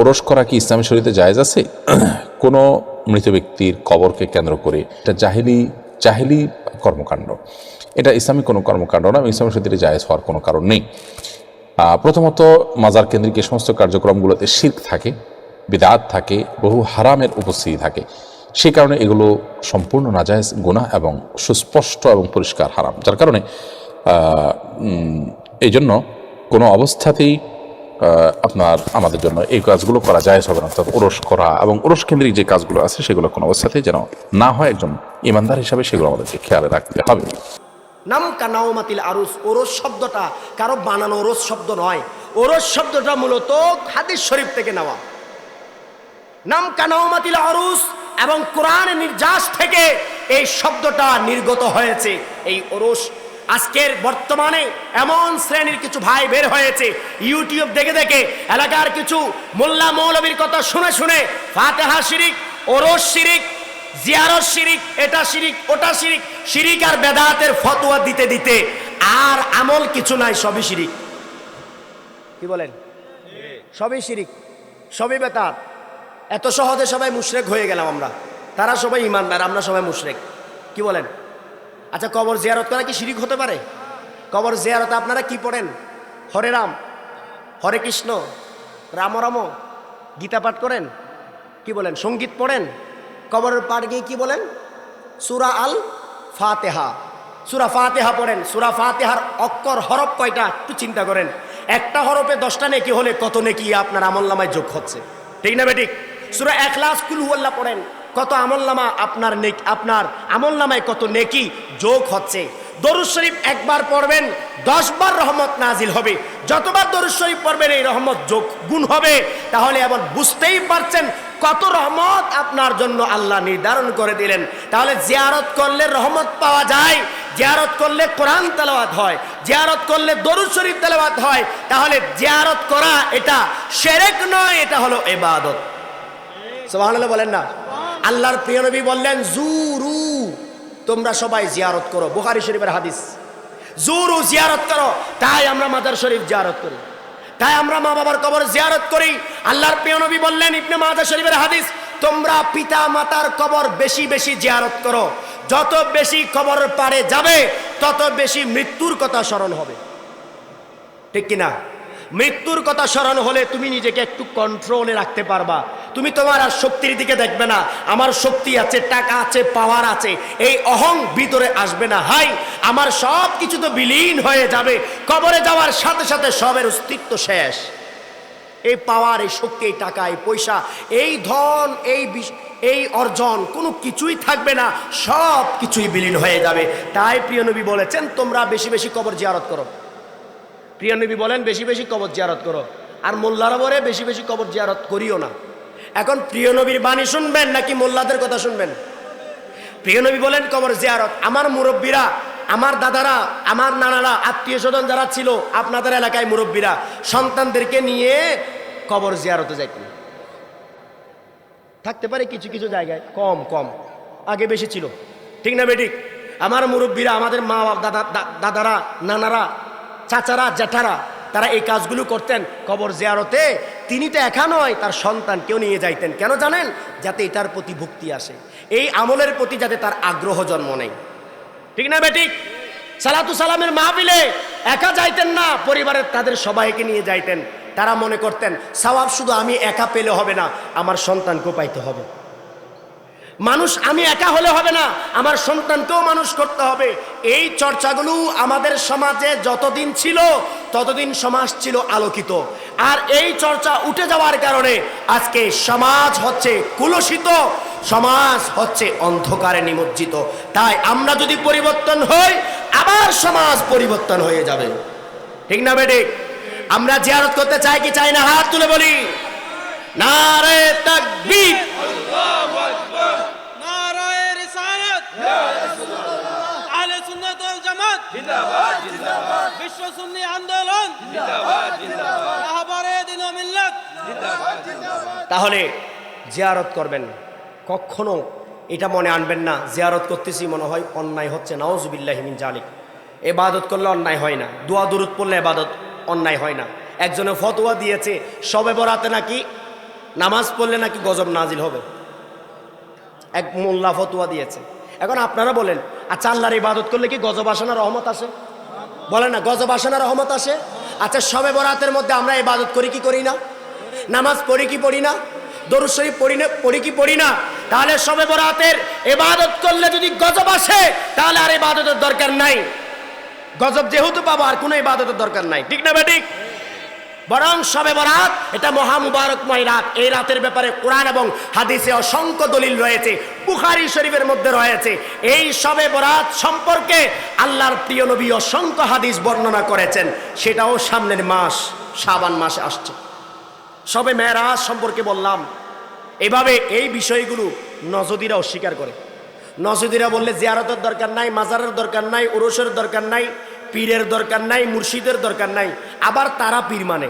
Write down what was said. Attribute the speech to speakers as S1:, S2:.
S1: ওরস করা কি ইসলামী শরীতে জায়জ আছে? কোনো মৃত ব্যক্তির কবরকে কেন্দ্র করে এটা জাহিলি জাহিলি কর্মকাণ্ড। এটা ইসলামী কোনো কর্মকাণ্ড না, এবং ইসলামী শরীরে জায়েজ হওয়ার কোনো কারণ নেই। প্রথমত মাজার কেন্দ্রিক এই সমস্ত কার্যক্রমগুলোতে শির্ক থাকে, বিদাত থাকে, বহু হারামের উপস্থিতি থাকে। সেই কারণে এগুলো সম্পূর্ণ নাজায়েজ, গুনাহ এবং সুস্পষ্ট এবং পরিষ্কার হারাম। যার কারণে এই জন্য কোনো অবস্থাতেই আপনার, আমাদের জন্য এই কাজগুলো করা যায় হবে না ওরস করা এবং ওরস কেন্দ্রিক যে কাজগুলো আছে সেগুলো কোনো অবস্থাতেই যেন না হয়, একজন ইমানদার হিসাবে সেগুলো আমাদেরকে খেয়ালে রাখতে হবে।
S2: নাম কানাওমাতিল আরুস, ওরস শব্দটা কারও বানানো ওরস শব্দ নয়। ওরস শব্দটা মূলত হাদিস শরীফ থেকে নেওয়া। নাম কানাওমাতিল আরুস এবং কোরআন নির্যাস থেকে এই শব্দটা নির্গত হয়েছে। এই ওরস আজকের বর্তমানে এমন শ্রেণির কিছু ভাই বের হয়েছে। ইউটিউব দেখে দেখে এলাকার কিছু মোল্লা মৌলবীর কথা শুনে শুনে ফাতেহা শিরিক, ওরস শিরিক, জিয়ারত শিরিক, এটা শিরিক, ওটা শিরিক শিরিক আর বেদাতের ফতোয়া দিতে দিতে আর আমল কিছু নাই, সবই শিরিক। কি বলেন? সবই শিরিক, সবই বেতার এত সহজে সবাই মুশরেক হয়ে গেলাম আমরা। তারা সবাই ইমানদার আমরা সবাই মুশরেক। কি বলেন? আচ্ছা কবর জিয়ারত করা কি শিরিক হতে পারে? কবর জিয়ারতে আপনারা কি পড়েন? হরে রাম, হরে কৃষ্ণ, রাম রাম গীতা পাঠ করেন? কি বলেন? সংগীত পড়েন? কবরের পাঠ গিয়ে কি বলেন? সুরা আল ফাতেহা সুরা ফাতেহা পড়েন। সুরা ফাতেহার অক্ষর, হরফ কয়টা? একটু চিন্তা করেন। একটা হরফে দশটা নেকি হলে কত নেকি আপনার আমলনামায় যোগ হচ্ছে। ঠিক না বেঠিক সুরা একলাস কুলহুয়াল্লাহ পড়েন। কত আমলনামা আপনার নেক আপনার আমলনামায় কত নেকি যোগ হচ্ছে। দরুদ শরীফ একবার পড়বেন, দশবার রহমত নাজিল হবে। যতবার দরুদ শরীফ পড়বেন, এই রহমত যোগ গুণ হবে। তাহলে এমন বুঝতেই পারছেন কত রহমত আপনার জন্য আল্লাহ নির্ধারণ করে দিলেন। তাহলে জিয়ারত করলে রহমত পাওয়া যায়, জিয়ারত করলে কোরআন তেলাওয়াত হয়, জিয়ারত করলে দরুদ শরীফ তেলাওয়াত হয়। তাহলে জিয়ারত করা এটা সেরেক নয়, এটা হলো এবাদত সুবহানাল্লাহ বলেন না। আল্লাহর প্রিয় নবী বললেন, জুরু, তোমরা সবাই জিয়ারত করো। বুখারী শরীফের হাদিস। জুরু, জিয়ারত করো। তাই আমরা মাদার শরীফ জিয়ারত করি। তাই আমরা মা বাবার কবর জিয়ারত করি। আল্লাহর প্রিয় নবী বললেন, ইবনে মাজাহ শরীফের হাদিস, তোমরা পিতা মাতার কবর বেশি বেশি জিয়ারত করো। যত বেশি কবর পারে যাবে, তত বেশি মৃত্যুর কথা স্মরণ হবে। ঠিক কিনা? মৃত্যুর কথা স্মরণ হলে তুমি নিজেকে একটু কন্ট্রোলে রাখতে পারবা। তুমি তোমার আর শক্তির দিকে দেখবে না। আমার শক্তি আছে, টাকা আছে পাওয়ার আছে। এই অহং ভিতরে আসবে না। হাই, আমার সব কিছু তো বিলীন হয়ে যাবে। কবরে যাওয়ার সাথে সাথে সবের অস্তিত্ব শেষ। এই পাওয়ার এই শক্তি, এই টাকা, এই পয়সা, এই ধন, এই এই অর্জন, কোনো কিছুই থাকবে না। সব কিছুই বিলীন হয়ে যাবে। তাই প্রিয় নবী বলেছেন, তোমরা বেশি বেশি কবর জিয়ারত করো। প্রিয় নবী বলেন, বেশি বেশি কবর জিয়ারত করো। আর মোল্লারা বলে, বেশি বেশি কবর জিয়ারত করিও না। এখন প্রিয় নবীর বাণী শুনবেন নাকি মোল্লাদের কথা শুনবেন? প্রিয় নবী বলেন, কবর জিয়ারত। আমার মুরব্বীরা, আমার দাদারা, আমার নানারা, আত্মীয় স্বজন যারা ছিল, আপনাদের এলাকায় মুরব্বীরা, সন্তানদেরকে নিয়ে কবর জিয়ারতে যাইতেন। থাকতে পারে কিছু কিছু জায়গায়, কম কম, আগে বেশি ছিল। ঠিক না বেঠিক আমার মুরব্বীরা, আমাদের মা বাপ দাদা দাদারা, নানারা চাচারা, জ্যাঠারা, তারা এই কাজগুলো করতেন কবর জিয়ারতে। তিনি তো একা নয়, তার সন্তান কেউ নিয়ে যাইতেন। কেন জানেন? যাতে এটার প্রতি ভক্তি আসে। এই আমলের প্রতি যাতে তার আগ্রহ জন্ম নেয়। ঠিক না বেঠিক সালাতু সালামের মাহফিলে একা যাইতেন না, পরিবারের তাদের সবাইকে নিয়ে যাইতেন। তারা মনে করতেন, সওয়াব শুধু আমি একা পেলে হবে না, আমার সন্তানকেও পাইতে হবে। মানুষ আমি একা হলে হবে না, আমার সন্তানকেও মানুষ করতে হবে। এই চর্চাগুলো আমাদের সমাজে যতদিন ছিল, ততদিন সমাজ ছিল আলোকিত। আর এই চর্চা উঠে যাওয়ার কারণে আজকে সমাজ হচ্ছে কুলসিত, সমাজ হচ্ছে অন্ধকারে নিমজ্জিত। তাই আমরা যদি পরিবর্তন হই, আবার সমাজ পরিবর্তন হয়ে যাবে। ঠিক না বেটে? আমরা জিয়ারত করতে চাই কি চাই না? হাত তুলে বলি। নারে তাকবীর।
S3: বিশ্ব সুন্নি আন্দোলন। জিন্দাবাদ জিন্দাবাদ। রাহবারে দিন ও মিল্লাত
S2: তাহলে জিয়ারত করবেন। কখনো এটা মনে আনবেন না জিয়ারত করতেছি মনে হয় অন্যায় হচ্ছে নাওজুবিল্লাহ মিন জালিক। এবাদত করলে অন্যায় হয় না দোয়া দুরুদ পড়লে এবাদত অন্যায় হয় না। একজনে ফতোয়া দিয়েছে সবে বরাতে নাকি নামাজ পড়লে নাকি গজব নাজিল হবে। এক মোল্লা ফতুয়া দিয়েছে। এখন আপনারা বলেন আচ্ছা আল্লাহর ইবাদত করলে কি গজব রহমত আসে? বলে না, গজব রহমত আসে? আচ্ছা সবে বরাতের মধ্যে আমরা ইবাদত করি কি করি না? নামাজ পড়ি কি পড়ি না? দরুদ শরীফ পড়ি না, পড়ি কি পড়ি না? তাহলে সবে বরাতের ইবাদত করলে যদি গজব আসে, তাহলে আর ইবাদতের দরকার নাই। গজব যেহেতু পাবো, আর কোনো ইবাদতের দরকার নাই। ঠিক না বেঠিক বরং সবে বরাত, এটা মহা মুবারকময় রাত। এই রাতের ব্যাপারে কোরআন এবং হাদিসে অসংখ্য দলিল রয়েছে, বুখারি শরীফের মধ্যে রয়েছে। এই সবে বরাত সম্পর্কে আল্লাহর প্রিয় নবী অসংখ্য হাদিস বর্ণনা করেছেন, সেটাও সামনের মাস সাবান মাসে আসছে। সবে মেয়েরাজ সম্পর্কে বললাম, এভাবে এই বিষয়গুলো নজদিরা অস্বীকার করে। নজদিরা বললে, জিয়ারতের দরকার নাই, মাজারের দরকার নাই, ওরসের দরকার নাই পীরের দরকার নাই মুর্শিদের দরকার নাই আবার তারা পীর মানে।